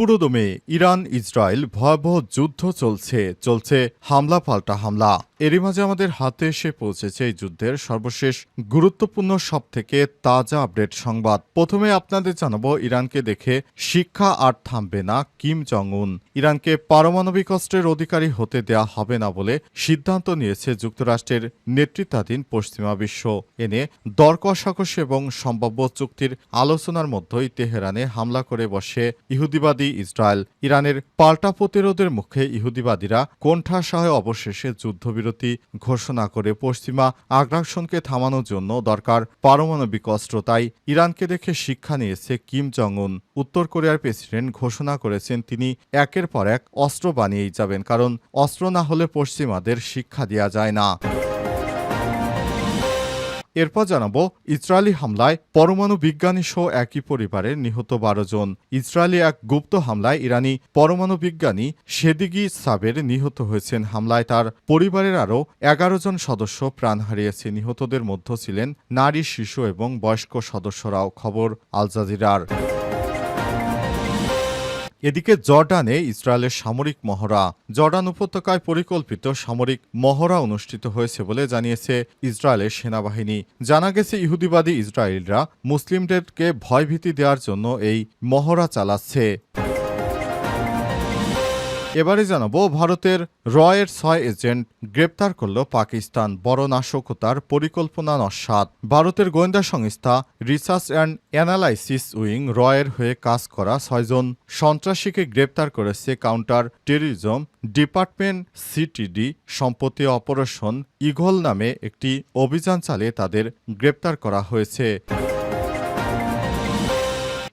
পুরোদমে Iran Israel ভয়াবহ যুদ্ধ চলছে চলছে হামলা পাল্টা হামলা। এরই মাঝে আমাদের হাতে এসে পৌঁছেছে এই যুদ্ধের সর্বশেষ গুরুত্বপূর্ণ সব থেকে তাজা আপডেট সংবাদ। প্রথমে আপনাদের জানাব, ইরানকে দেখে শিক্ষা আর থামবে না কিম জং উন ইরানকে পারমাণবিক অস্ত্রের অধিকারী হতে দেয়া হবে না বলে সিদ্ধান্ত নিয়েছে যুক্তরাষ্ট্রের নেতৃত্বাধীন পশ্চিমা বিশ্ব। এনে দর এবং সম্ভাব্য চুক্তির আলোচনার মধ্যেই তেহরানে হামলা করে বসে ইহুদিবাদী ইসরায়েল ইরানের পাল্টা প্রতিরোধের মুখে ইহুদিবাদীরা কোণঠাসা হয়ে অবশেষে যুদ্ধবিরতি ঘোষণা করে পশ্চিমা আগ্রাসনকে থামানোর জন্য দরকার পারমাণবিক অস্ত্র। তাই ইরানকে দেখে শিক্ষা নিয়েছে কিম জং উন উত্তর কোরিয়ার প্রেসিডেন্ট ঘোষণা করেছেন তিনি একের পর এক অস্ত্র বানিয়েই যাবেন, কারণ অস্ত্র না হলে পশ্চিমাদের শিক্ষা দেওয়া যায় না। এরপর জানাব, ইসরায়েলি হামলায় পরমাণু বিজ্ঞানী সহ একই পরিবারের নিহত বারো জন। ইসরায়েলি এক গুপ্ত হামলায় ইরানি পরমাণু বিজ্ঞানী সেদিগি সাবের নিহত হয়েছেন। হামলায় তার পরিবারের আরও এগারো জন সদস্য প্রাণ হারিয়েছে। নিহতদের মধ্য ছিলেন নারী, শিশু এবং বয়স্ক সদস্যরাও। খবর আল জাজিরার। এদিকে জর্ডানে ইসরায়েলের সামরিক মহড়া। জর্ডান উপত্যকায় পরিকল্পিত সামরিক মহড়া অনুষ্ঠিত হয়েছে বলে জানিয়েছে ইসরায়েলের সেনাবাহিনী। জানা গেছে, ইহুদিবাদী ইসরায়েলরা মুসলিমদেরকে ভয়ভীতি দেওয়ার জন্য এই মহড়া চালাচ্ছে। এবারে জানাব, ভারতের রয়ের ছয় এজেন্ট গ্রেপ্তার করল পাকিস্তান বড় নাশকতার পরিকল্পনা নস্বাত। ভারতের গোয়েন্দা সংস্থা রিসার্চ অ্যান্ড অ্যানালাইসিস উইং রয়ের হয়ে কাজ করা ছয়জন সন্ত্রাসীকে গ্রেপ্তার করেছে কাউন্টার টেরিজম ডিপার্টমেন্ট সিটিডি। সম্পত্তি অপারেশন ইগল নামে একটি অভিযান চালিয়ে তাদের গ্রেপ্তার করা হয়েছে।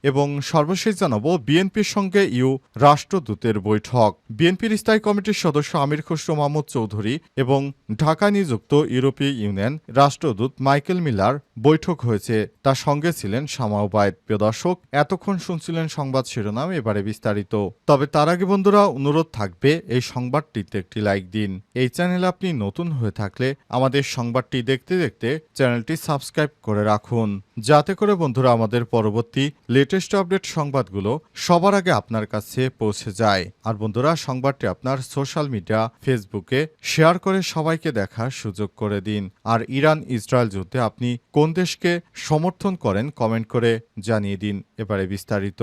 এবং সর্বশেষ জানাব বিএনপির সঙ্গে ইউ রাষ্ট্রদূতের বৈঠক। বিএনপির স্থায়ী কমিটির সদস্য আমির খসরু মাহমুদ চৌধুরী এবং ঢাকা নিযুক্ত ইউরোপীয় ইউনিয়ন রাষ্ট্রদূত মাইকেল মিলার বৈঠক হয়েছে। তার সঙ্গে ছিলেন শামা ওবায়দ। প্রিয় দর্শক, এতক্ষণ শুনছিলেন সংবাদ শিরোনাম, এবারে বিস্তারিত। তবে তার আগে বন্ধুরা, অনুরোধ থাকবে এই সংবাদটিতে একটি লাইক দিন। এই চ্যানেল আপনি নতুন হয়ে থাকলে আমাদের সংবাদটি দেখতে দেখতে চ্যানেলটি সাবস্ক্রাইব করে রাখুন। যাতে করে বন্ধুরা আমাদের পরবর্তী লেটেস্ট আপডেট সংবাদগুলো সবার আগে আপনার কাছে পৌঁছে যায়। আর বন্ধুরা, সংবাদটি আপনার সোশ্যাল মিডিয়া, ফেসবুকে শেয়ার করে সবাইকে দেখার সুযোগ করে দিন। আর ইরান ইসরায়েল যুদ্ধে আপনি কোন দেশকে সমর্থন করেন, কমেন্ট করে জানিয়ে দিন এবারে বিস্তারিত।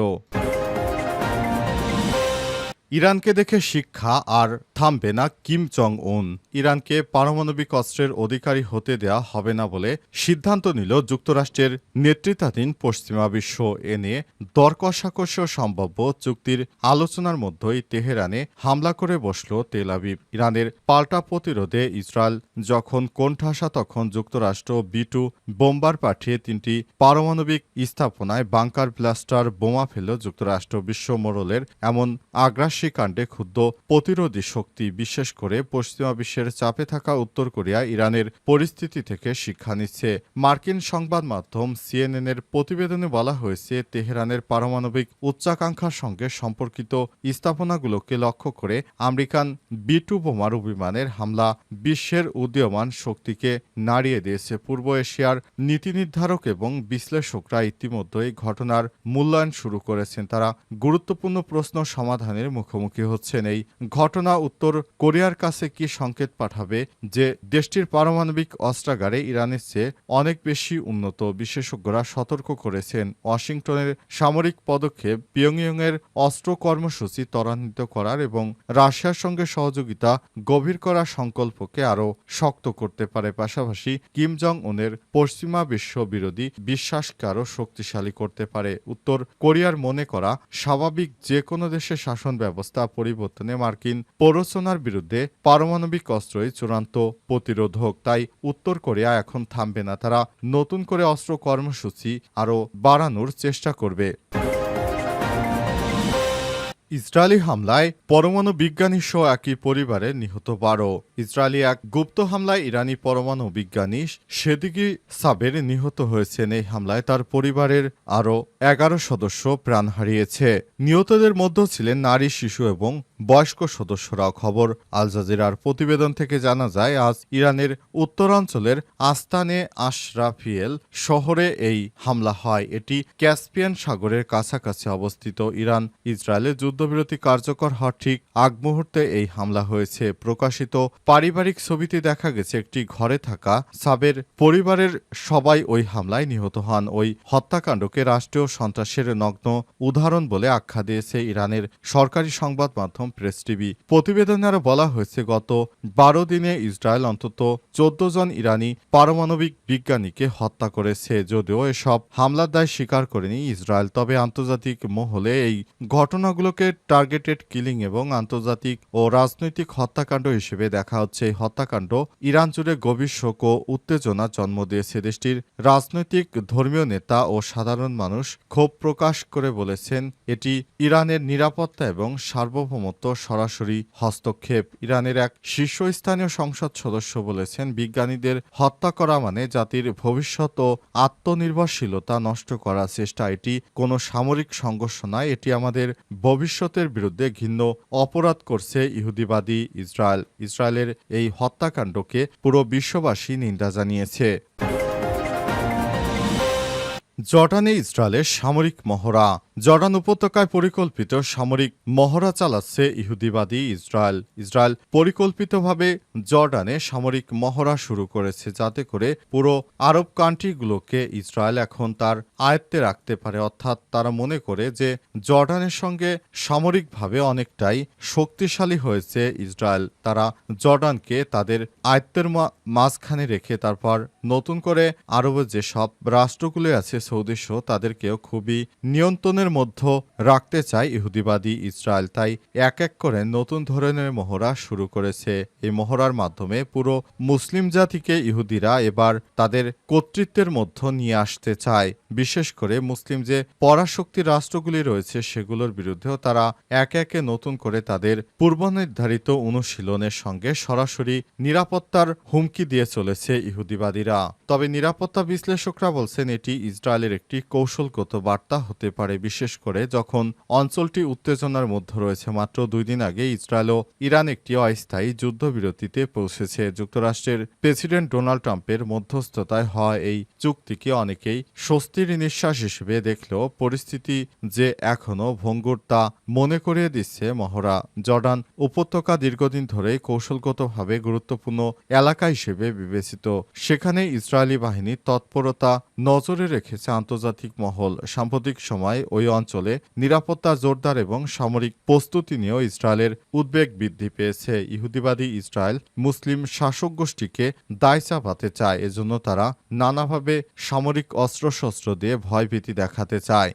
ইরানকে দেখে শিক্ষা আর থামবে না কিম জং উন ইরানকে পারমাণবিক অস্ত্রের অধিকারী হতে দেয়া হবে না বলে সিদ্ধান্ত নিল যুক্তরাষ্ট্রের নেতৃত্বাধীন পশ্চিমা বিশ্ব। এ নিয়ে দর সম্ভাব্য চুক্তির আলোচনার মধ্যেই তেহরানে হামলা করে বসল তেল আবিব। ইরানের পাল্টা প্রতিরোধে ইসরায়েল যখন কোণঠাসা, তখন যুক্তরাষ্ট্র বিটু বোম্বার পাঠিয়ে তিনটি পারমাণবিক স্থাপনায় বাংকার ব্লাস্টার বোমা ফেল যুক্তরাষ্ট্র বিশ্ব মোড়লের এমন আগ্রাসী কাণ্ডে ক্ষুব্ধ প্রতিরোধী শক্তি, বিশেষ করে পশ্চিমা বিশ্বের চাপে থাকা উত্তর কোরিয়া, ইরানের পরিস্থিতি থেকে শিক্ষা নিচ্ছে। মার্কিন সংবাদ মাধ্যম সিএনএন এর প্রতিবেদনে বলা হয়েছে, তেহরানের পারমাণবিক উচ্চাকাঙ্ক্ষার সঙ্গে সম্পর্কিত স্থাপনাগুলোকে লক্ষ্য করে আমেরিকান বি টু বোমারু বিমানের হামলা বিশ্বের উদীয়মান শক্তিকে নাড়িয়ে দিয়েছে। পূর্ব এশিয়ার নীতি নির্ধারক এবং বিশ্লেষকরা ইতিমধ্যেই ঘটনার মূল্যায়ন শুরু করেছেন। তারা গুরুত্বপূর্ণ প্রশ্ন সমাধানের মুখোমুখি হচ্ছেন এই ঘটনা উত্তর কোরিয়ার কাছে কি সংকেত পাঠাবে যে দেশটির পারমাণবিক অস্ত্রাগারে ইরানের চেয়ে অনেক বেশি উন্নত বিশেষজ্ঞরা সতর্ক করেছেন। ওয়াশিংটনের সামরিক পদক্ষেপ পিয়ংইয়ংয়ের অস্ত্র কর্মসূচি ত্বরান্বিত করার এবং রাশিয়ার সঙ্গে সহযোগিতা গভীর করার সংকল্পকে আরও শক্ত করতে পারে। পাশাপাশি কিম জং উনের পশ্চিমা বিশ্ব বিরোধী বিশ্বাসকে আরও শক্তিশালী করতে পারে। উত্তর কোরিয়ার মনে করা স্বাভাবিক যে কোনো দেশের শাসন ব্যবস্থা পরিবর্তনে মার্কিন প্ররোচনার বিরুদ্ধে পারমাণবিক অস্ত্রই চূড়ান্ত প্রতিরোধক তাই উত্তর কোরিয়া এখন থামবে না। তারা নতুন করে অস্ত্র কর্মসূচি আরও বাড়ানোর চেষ্টা করবে। ইসরায়েলি হামলায় পরমাণু বিজ্ঞানী সহ একই পরিবারে নিহত বারো। ইসরায়েলি এক গুপ্ত হামলায় ইরানি পরমাণু বিজ্ঞানী সেদিকি সাবের নিহত হয়েছেন। এই হামলায় তার পরিবারের আরও এগারো সদস্য প্রাণ হারিয়েছে। নিহতদের মধ্যে ছিলেন নারী, শিশু এবং বয়স্ক সদস্যরাও। খবর, আল জাজিরার প্রতিবেদন থেকে জানা যায়, আজ ইরানের উত্তরাঞ্চলের আস্তানে আশরাফিয়েল শহরে এই হামলা হয়। এটি ক্যাসপিয়ান সাগরের কাছাকাছি অবস্থিত। ইরান ইসরায়েলের যুদ্ধবিরতি কার্যকর হওয়ার ঠিক আগ মুহূর্তে এই হামলা হয়েছে। প্রকাশিত পারিবারিক ছবিতে দেখা গেছে, একটি ঘরে থাকা সাবের পরিবারের সবাই ওই হামলায় নিহত হন। ওই হত্যাকাণ্ডকে রাষ্ট্রীয় সন্ত্রাসের নগ্ন উদাহরণ বলে আখ্যা দিয়েছে ইরানের সরকারি সংবাদ মাধ্যম প্রেস টিভি। প্রতিবেদনে আরও বলা হয়েছে, গত বারো দিনে ইসরায়েল অন্তত চোদ্দ জন ইরানি পারমাণবিক বিজ্ঞানীকে হত্যা করেছে। যদিও এসব হামলার দায় স্বীকার করেনি ইসরায়েল, তবে আন্তর্জাতিক মহলে এই ঘটনাগুলোকে টার্গেটেড কিলিং এবং আন্তর্জাতিক ও রাজনৈতিক হত্যাকাণ্ড হিসেবে দেখা হচ্ছে। এই হত্যাকাণ্ড ইরান জুড়ে গভীর শোক ও উত্তেজনা জন্ম দিয়েছে। দেশটির রাজনৈতিক ধর্মীয় নেতা ও সাধারণ মানুষ ক্ষোভ প্রকাশ করে বলেছেন, এটি ইরানের নিরাপত্তা এবং সার্বভৌমত্ব সরাসরি হস্তক্ষেপ। ইরানের এক শীর্ষস্থানীয় সংসদ সদস্য বলেছেন, বিজ্ঞানীদের হত্যা করা মানে জাতির ভবিষ্যৎ ও আত্মনির্ভরশীলতা নষ্ট করার চেষ্টা। এটি কোনো সামরিক সংঘর্ষ নয়, এটি আমাদের ভবিষ্যতের বিরুদ্ধে ঘিন্ন অপরাধ করছে ইহুদিবাদী ইসরায়েল। ইসরায়েলের এই হত্যাকাণ্ডকে পুরো বিশ্ববাসী নিন্দা জানিয়েছে। জর্ডানে ইসরায়েলের সামরিক মহড়া জর্ডান উপত্যকায় পরিকল্পিত সামরিক মহড়া চালাচ্ছে ইহুদিবাদী ইসরায়েল। ইসরায়েল পরিকল্পিতভাবে জর্ডানে সামরিক মহড়া শুরু করেছে যাতে করে পুরো আরব কান্ট্রিগুলোকে ইসরায়েল এখন তার আয়ত্তে রাখতে পারে। অর্থাৎ তারা মনে করে যে জর্ডানের সঙ্গে সামরিকভাবে অনেকটাই শক্তিশালী হয়েছে ইসরায়েল। তারা জর্ডানকে তাদের আয়ত্তের মাঝখানে রেখে তারপর নতুন করে আরবের যেসব রাষ্ট্রগুলো আছে সৌদি তাদেরকেও খুবই নিয়ন্ত্রণের মধ্যে রাখতে চায় ইহুদিবাদী ইসরায়েল, তাই এক এক করে নতুন ধরনের মহড়া শুরু করেছে। এই মহড়ার মাধ্যমে পুরো মুসলিম জাতিকে ইহুদিরা এবার তাদের কর্তৃত্বের মধ্যে নিয়ে আসতে চায়। বিশেষ করে মুসলিম যে পরাশক্তি রাষ্ট্রগুলি রয়েছে, সেগুলোর বিরুদ্ধেও তারা একে একে নতুন করে তাদের পূর্বনির্ধারিত অনুশীলনের সঙ্গে সরাসরি নিরাপত্তার হুমকি দিয়ে চলেছে ইহুদিবাদীরা। তবে নিরাপত্তা বিশ্লেষকরা বলছেন, এটি ইসরায়েলের একটি কৌশলগত বার্তা হতে পারে। বিশেষ করে যখন অঞ্চলটি উত্তেজনার মধ্যে রয়েছে, মাত্র দুই দিন আগে ইসরায়েল ও ইরান একটি অস্থায়ী যুদ্ধবিরতিতে পৌঁছেছে। যুক্তরাষ্ট্রের প্রেসিডেন্ট ডোনাল্ড ট্রাম্পের মধ্যস্থতায় হওয়া এই চুক্তিকে অনেকেই স্বস্তির নিঃশ্বাস হিসেবে দেখলেও পরিস্থিতি যে এখনও ভঙ্গুর তা মনে করিয়ে দিচ্ছে মহড়া। জর্ডান উপত্যকা দীর্ঘদিন ধরে কৌশলগতভাবে গুরুত্বপূর্ণ এলাকা হিসেবে বিবেচিত। সেখানে ইসরায়েলি বাহিনীর তৎপরতা নজরে রেখেছে আন্তর্জাতিক মহল। সাম্প্রতিক সময় ওই অঞ্চলে নিরাপত্তা জোরদার এবং সামরিক প্রস্তুতি নিয়েও ইসরায়েলের উদ্বেগ বৃদ্ধি পেয়েছে। ইহুদিবাদী ইসরায়েল মুসলিম শাসক গোষ্ঠীকে দায় চাপাতে চায়, এজন্য তারা নানাভাবে সামরিক অস্ত্রশস্ত্র দিয়ে ভয়ভীতি দেখাতে চায়।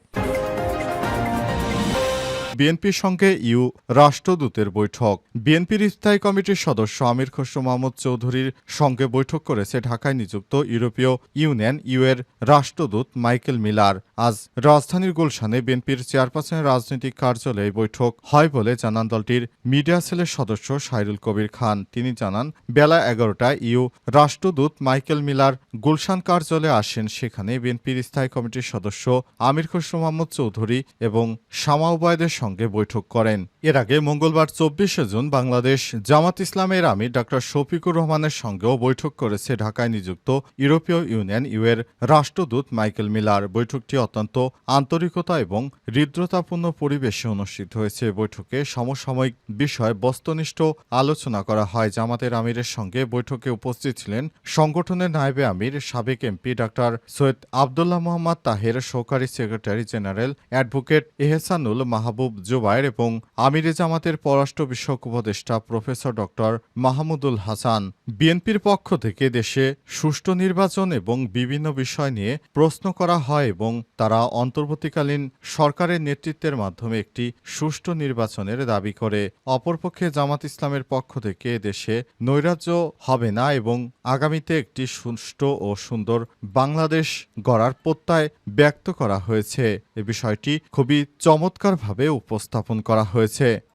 বিএনপির সঙ্গে ইউ রাষ্ট্রদূতের বৈঠক। বিএনপির স্থায়ী কমিটির সদস্য আমির খসরু মোহাম্মদ চৌধুরীর সঙ্গে বৈঠক করেছে ঢাকায় নিযুক্ত ইউরোপীয় ইউনিয়ন ইউ এর রাষ্ট্রদূত মাইকেল মিলার। আজ রাজধানীর গুলশানে বিএনপির চেয়ারপারসনের রাজনৈতিক কার্যালয়ে বৈঠক হয় বলে জানান দলটির মিডিয়া সেলের সদস্য সাইরুল কবির খান। তিনি জানান, বেলা এগারোটায় ইউ রাষ্ট্রদূত মাইকেল মিলার গুলশান কার্যালয়ে আসেন। সেখানে বিএনপির স্থায়ী কমিটির সদস্য আমির খসরু মোহাম্মদ চৌধুরী এবং শামা উবায়দের সঙ্গে বৈঠক করেন। এর আগে মঙ্গলবার চব্বিশে জুন বাংলাদেশ জামাত ইসলামের আমির ডক্টর শফিকুর রহমানের সঙ্গেও বৈঠক করেছে ঢাকায় নিযুক্ত ইউরোপীয় ইউনিয়ন ইউএর রাষ্ট্রদূত মাইকেল মিলার। বৈঠকটি অত্যন্ত আন্তরিকতা এবং হৃদ্রতাপূর্ণ পরিবেশে অনুষ্ঠিত হয়েছে। বৈঠকে সমসাময়িক বিষয় বস্তুনিষ্ঠ আলোচনা করা হয়। জামাতের আমিরের সঙ্গে বৈঠকে উপস্থিত ছিলেন সংগঠনের নায়েবে আমির, সাবেক এমপি ডক্টর সৈয়দ আবদুল্লাহ মোহাম্মদ তাহের, সহকারী secretary general advocate Ehsanul Mahbub Zubair এবং আমিরে জামাতের পররাষ্ট্র বিষয়ক উপদেষ্টা প্রফেসর ডক্টর মাহমুদুল হাসান। বিএনপির পক্ষ থেকে দেশে সুষ্ঠু নির্বাচন এবং বিভিন্ন বিষয় নিয়ে প্রশ্ন করা হয় এবং তারা অন্তর্বর্তীকালীন সরকারের নেতৃত্বের মাধ্যমে একটি সুষ্ঠু নির্বাচনের দাবি করে। অপরপক্ষে জামাত ইসলামের পক্ষ থেকে দেশে নৈরাজ্য হবে না এবং আগামীতে একটি সুষ্ঠু ও সুন্দর বাংলাদেশ গড়ার প্রত্যয় ব্যক্ত করা হয়েছে। এ বিষয়টি খুবই চমৎকারভাবে উপস্থাপন করা হয়েছে।